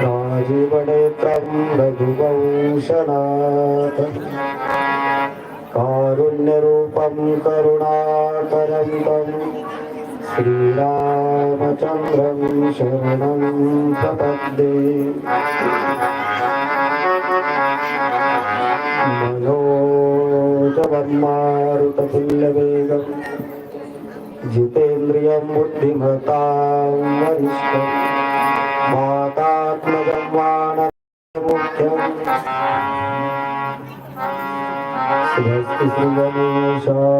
राजीवनेत्रं रघुवंशनाथ कारुण्यरूपं करुणाकरं तं श्रीरामचन्द्रं शरणं प्रपद्ये। मनोजवं मारुततुल्यवेगम् जितेन्द्रियं बुद्धिमतां वरिष्ठं Thank you.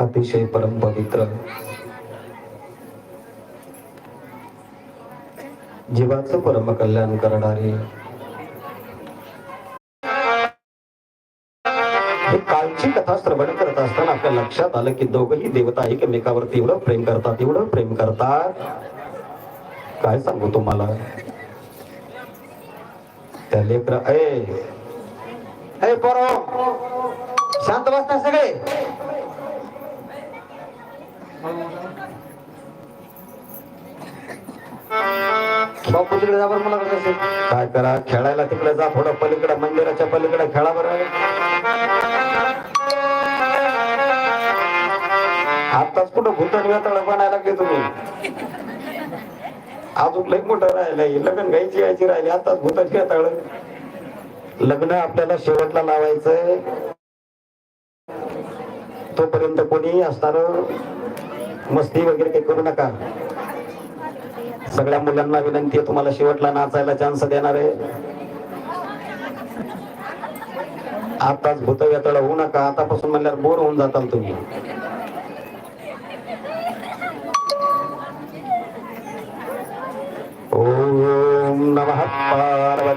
अतिशय परम पवित्र. जीवाचं परम कल्याण करणारे कालची कथा श्रवण करत असताना आपल्या लक्षात आलं की दोघही देवता एकमेकावरती एवढं प्रेम करतात एवढं प्रेम करतात. काय सांगू तुम्हाला? त्या लेकर अय पोरो! शांत बसता सगळे. बापू तिकडे जा बरं मला कसं काय करा खेळायला तिकडे जा थोडं पलीकडे मंदिराच्या पलीकडे खेळा बरं. आताच कुठं भूतन वेतळ बनायला लागले तुम्ही अजून लई मोठं राहिलंय. लग्न घ्यायची यायची राहिली. आताच भूतन वेताळ लग्न आपल्याला शेवटला लावायचंय. तोपर्यंत कोणी असणार मस्ती वगैरे काही करू नका. सगळ्या मुलांना विनंती आहे तुम्हाला शेवटला नाचायला चान्स देणार आहे. आताच भूत व्यतळ होऊ नका. आतापासून म्हणल्यावर बोर होऊन जाताल तुम्ही.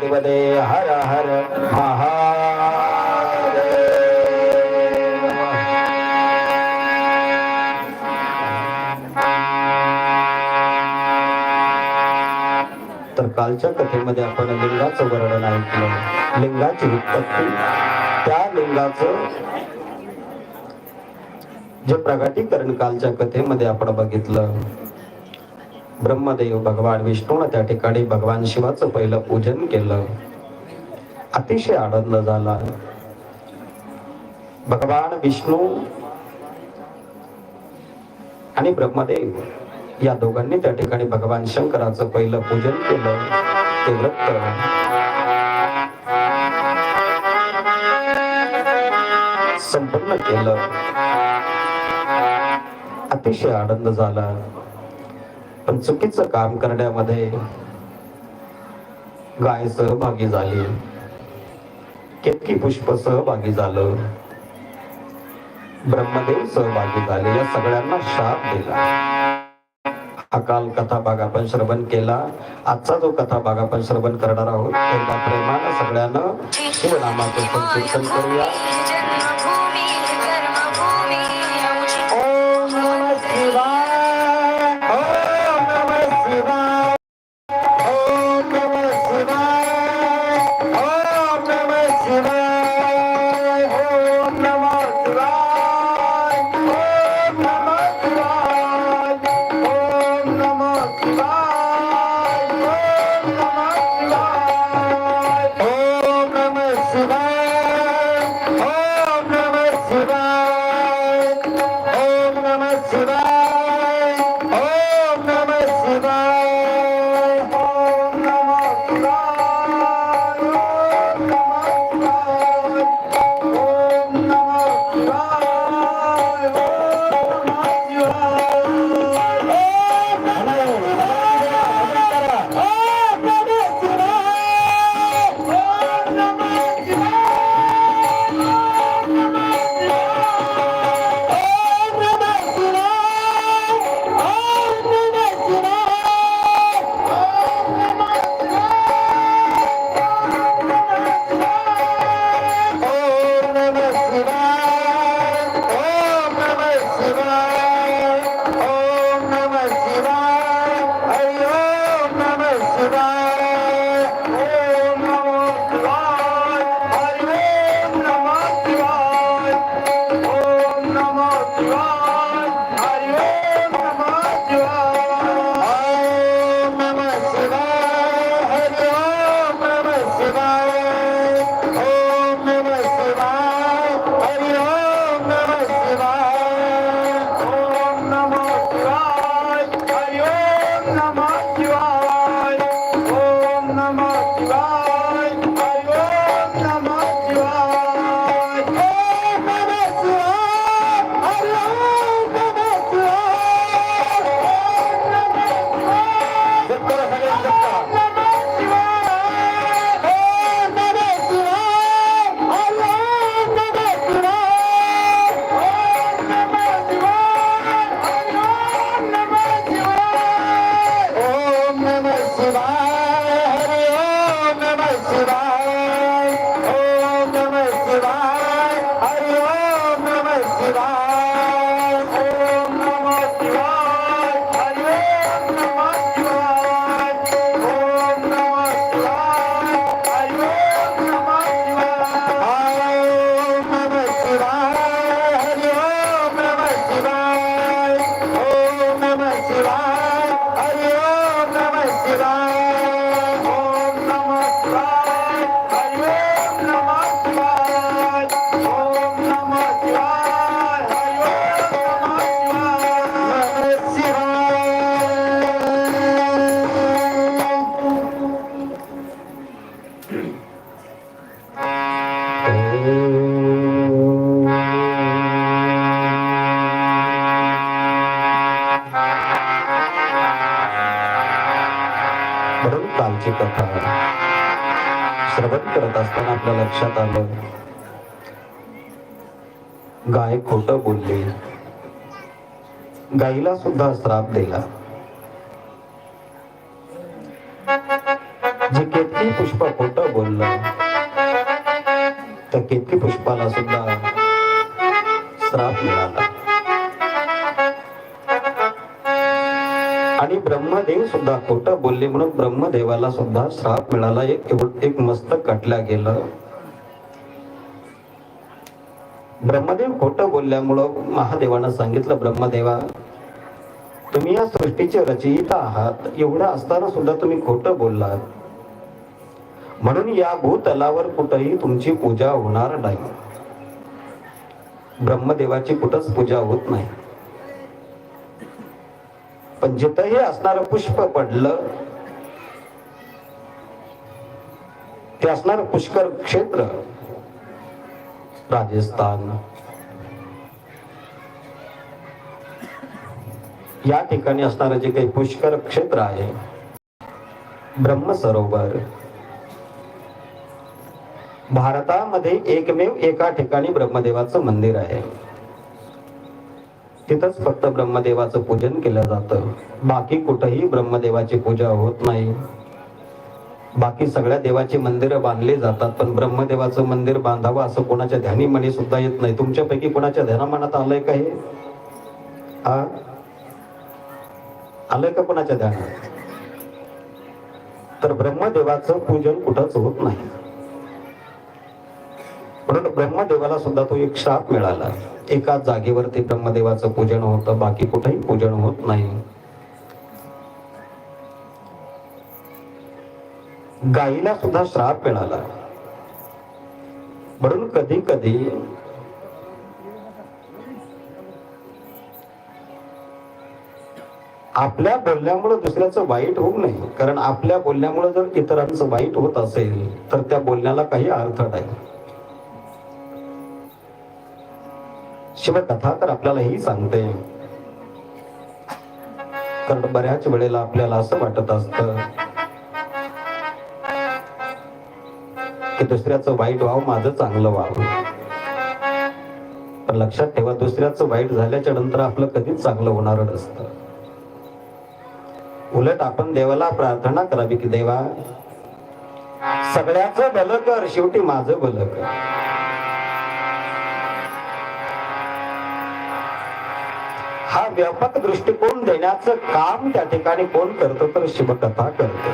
पार्वतीपदे हर हर तर कालच्या कथेमध्ये आपण लिंगाचं वर्णन ऐकलं. लिंगाची उत्पत्ती. त्या लिंगाचं जे प्रगटीकरण कालच्या कथेमध्ये आपण बघितलं. ब्रह्मदेव भगवान विष्णून त्या ठिकाणी भगवान शिवाचं पहिलं पूजन केलं. अतिशय आनंद झाला. भगवान विष्णू आणि ब्रह्मदेव या दोघांनी त्या ठिकाणी भगवान शंकराचं पहिलं पूजन केलं. ते व्रत संपन्न केलं. अतिशय आनंद झाला. पण चुकीचं काम करण्यामध्ये गाय सहभागी झाली. केतकी पुष्प सहभागी झालं. ब्रह्मदेव सहभागी झाले. या सगळ्यांना शाप दिला. अकाल कथा भाग आपण श्रवण केला. आजचा जो कथा भाग आपण श्रवण करणार आहोत एकदा प्रेमानं सगळ्यांना शिवनामाचं संकीर्तन करूया. म्हणून कथा श्रवण करत असताना आपल्या लक्षात आलं गाय खोट बोलली. गाईला सुद्धा श्राप दिला. जे केतकी पुष्प खोट बोललं त्या केतकी पुष्पाला सुद्धा श्राप मिळाला. आणि ब्रह्मदेव सुद्धा खोट बोलले म्हणून ब्रह्मदेवाला सुद्धा श्राप मिळाला. एक एक मस्तक कटल्या गेलं. ब्रह्मदेव खोट बोलल्यामुळं महादेवानं सांगितलं ब्रह्मदेवा तुम्ही या सृष्टीचे रचयिता आहात. एवढं असताना सुद्धा तुम्ही खोट बोललात. म्हणून या भूतलावर कुठंही तुमची पूजा होणार नाही. ब्रह्मदेवाची कुठंच पूजा होत नाही. पण जिथंही असणार पुष्प पडलं ते असणार पुष्कर क्षेत्र राजस्थान. या ठिकाणी असणारं जे काही पुष्कर क्षेत्र आहे ब्रह्म सरोवर. भारतामध्ये एकमेव एका ठिकाणी ब्रह्मदेवाचं मंदिर आहे. तिथंच फक्त ब्रह्मदेवाचं पूजन केलं जातं. बाकी कुठंही ब्रह्मदेवाची पूजा होत नाही. बाकी सगळ्या देवाची मंदिरं बांधली जातात पण ब्रह्मदेवाचं मंदिर बांधावं असं कोणाच्या ध्यानी मनी सुद्धा येत नाही. तुमच्यापैकी कोणाच्या ध्यानामानात आलंय का हे? हा आलंय का कोणाच्या ध्यानात? तर ब्रह्मदेवाचं पूजन कुठंच होत नाही. म्हणून ब्रह्मदेवाला सुद्धा तो एक श्राप मिळाला. एकाच जागेवरती ब्रह्मदेवाचं पूजन होतं बाकी कुठेही पूजन होत नाही. गाईला सुद्धा श्राप मिळाला. म्हणून कधी कधी आपल्या बोलण्यामुळे दुसऱ्याचं वाईट होऊ नये. कारण आपल्या बोलण्यामुळे जर इतरांचं वाईट होत असेल तर त्या बोलण्याला काही अर्थ नाही. शिवाय कथा तर आपल्याला ही सांगते. कारण बऱ्याच वेळेला आपल्याला असं वाटत असत की दुसऱ्याचं वाईट व्हावं माझं चांगलं व्हावं पण लक्षात ठेवा दुसऱ्याचं वाईट झाल्याच्यानंतर आपलं कधीच चांगलं होणार नसतं. उलट आपण देवाला प्रार्थना करावी की देवा सगळ्याचं भलं कर शेवटी माझं भलं कर. हा व्यापक दृष्टिकोन देण्याचं काम त्या ठिकाणी कोण करतो तर शिवकथा करते.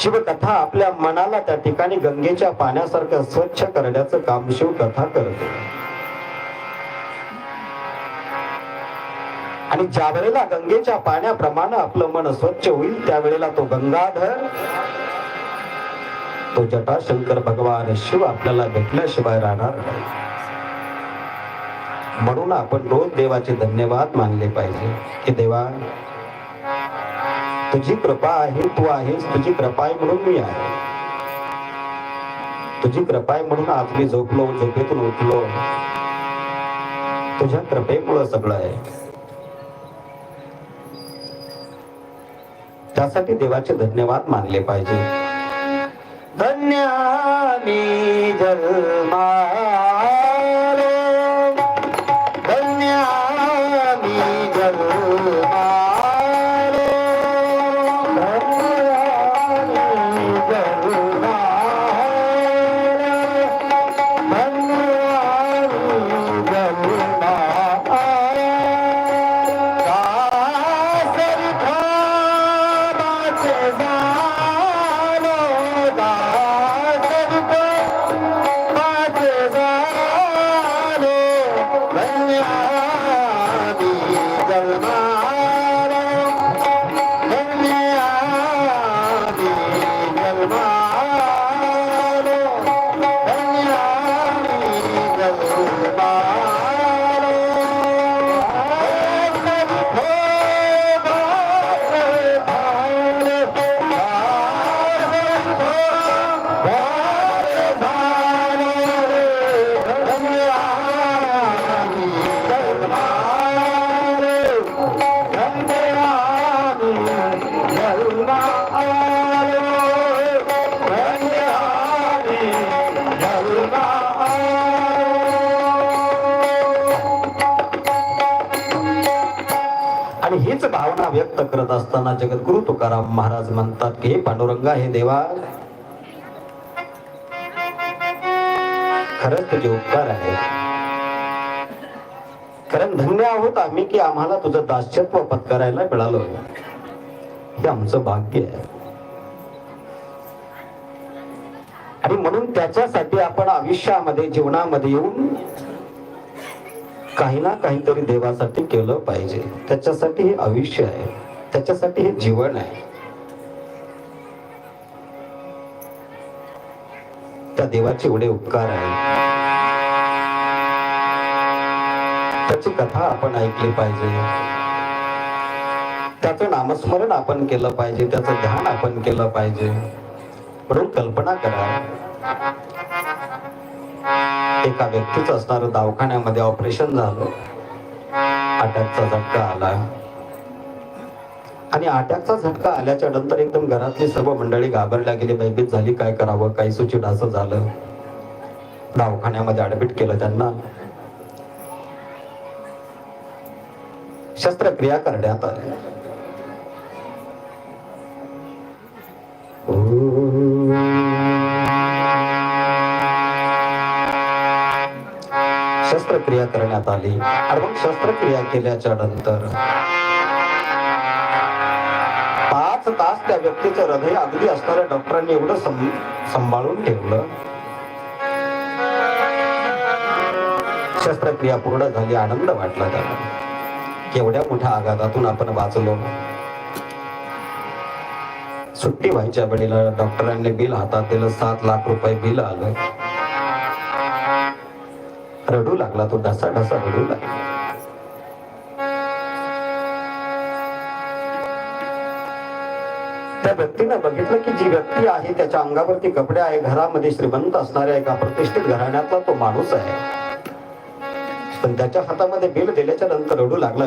शिवकथा आपल्या मनाला त्या ठिकाणी गंगेच्या पाण्यासारखं स्वच्छ करण्याचं काम शिवकथा करते. आणि ज्या वेळेला गंगेच्या पाण्याप्रमाणे आपलं मन स्वच्छ होईल त्यावेळेला तो गंगाधर तो जटाशंकर भगवान शिव आपल्याला भेटल्याशिवाय राहणार नाही. म्हणून आपण रोज देवाचे धन्यवाद मानले पाहिजे की देवा तुझी कृपा आहे तू आहेस तुझी कृपा आहे म्हणून मी आहे. तुझी कृपा आहे म्हणून आज मी झोपलो झोपेतून उठलो. तुझ्या कृपेमुळं सगळं आहे. त्यासाठी देवाचे धन्यवाद मानले पाहिजे. धन्य व्यक्त करत असताना जगद्गुरु तुकाराम महाराज म्हणतात की "हे पांडुरंगा हे देवा खरंच तुझे उपकार आहे कारण धन्य आहोत आम्ही की आम्हाला तुझं दास्यत्व पत्करायला मिळालं हे आमचं भाग्य आहे. आणि म्हणून त्याच्यासाठी आपण आयुष्यामध्ये जीवनामध्ये येऊन काही ना काहीतरी देवासाठी केलं पाहिजे. त्याच्यासाठी हे आयुष्य आहे. त्याच्यासाठी हे जीवन आहे. त्या देवाचे एवढे उपकार आहेत. त्याची कथा आपण ऐकली पाहिजे. त्याचं नामस्मरण आपण केलं पाहिजे. त्याचं ध्यान आपण केलं पाहिजे. म्हणून कल्पना करा. एका व्यक्तीच असणारं दवाखान्यामध्ये ऑपरेशन झालं. अटॅकचा झटका आला. आणि अटॅकचा झटका आल्याच्यानंतर एकदम घरातली सर्व मंडळी घाबरल्या गेली. भयभीत झाली काय करावं? काही सुचित असं झालं. दवाखान्यामध्ये ऍडमिट केलं त्यांना. शस्त्रक्रिया करण्यात आली. शस्त्रक्रिया करण्यात आली. आणि मग शस्त्रक्रिया केल्याच्यानंतर पाच तास त्या व्यक्तीचं हृदय अगदी असणाऱ्या डॉक्टरांनी एवढं सं- सांभाळून ठेवलं. शस्त्रक्रिया पूर्ण झाली आनंद वाटला त्याला. केवढ्या मोठ्या आघातातून आपण वाचलो. सुट्टी व्हायच्या वेळेला डॉक्टरांनी बिल हातात दिलं सात लाख रुपये बिल आलं. रडू लागला तो ढसा ढसा रडू लागला. त्या व्यक्तीनं बघितलं की जी व्यक्ती आहे त्याच्या अंगावरती कपडे आहे घरामध्ये श्रीमंत असणाऱ्या एका प्रतिष्ठित घराण्यातला तो माणूस आहे. पण त्याच्या हातामध्ये बिल दिल्याच्या नंतर रडू लागला.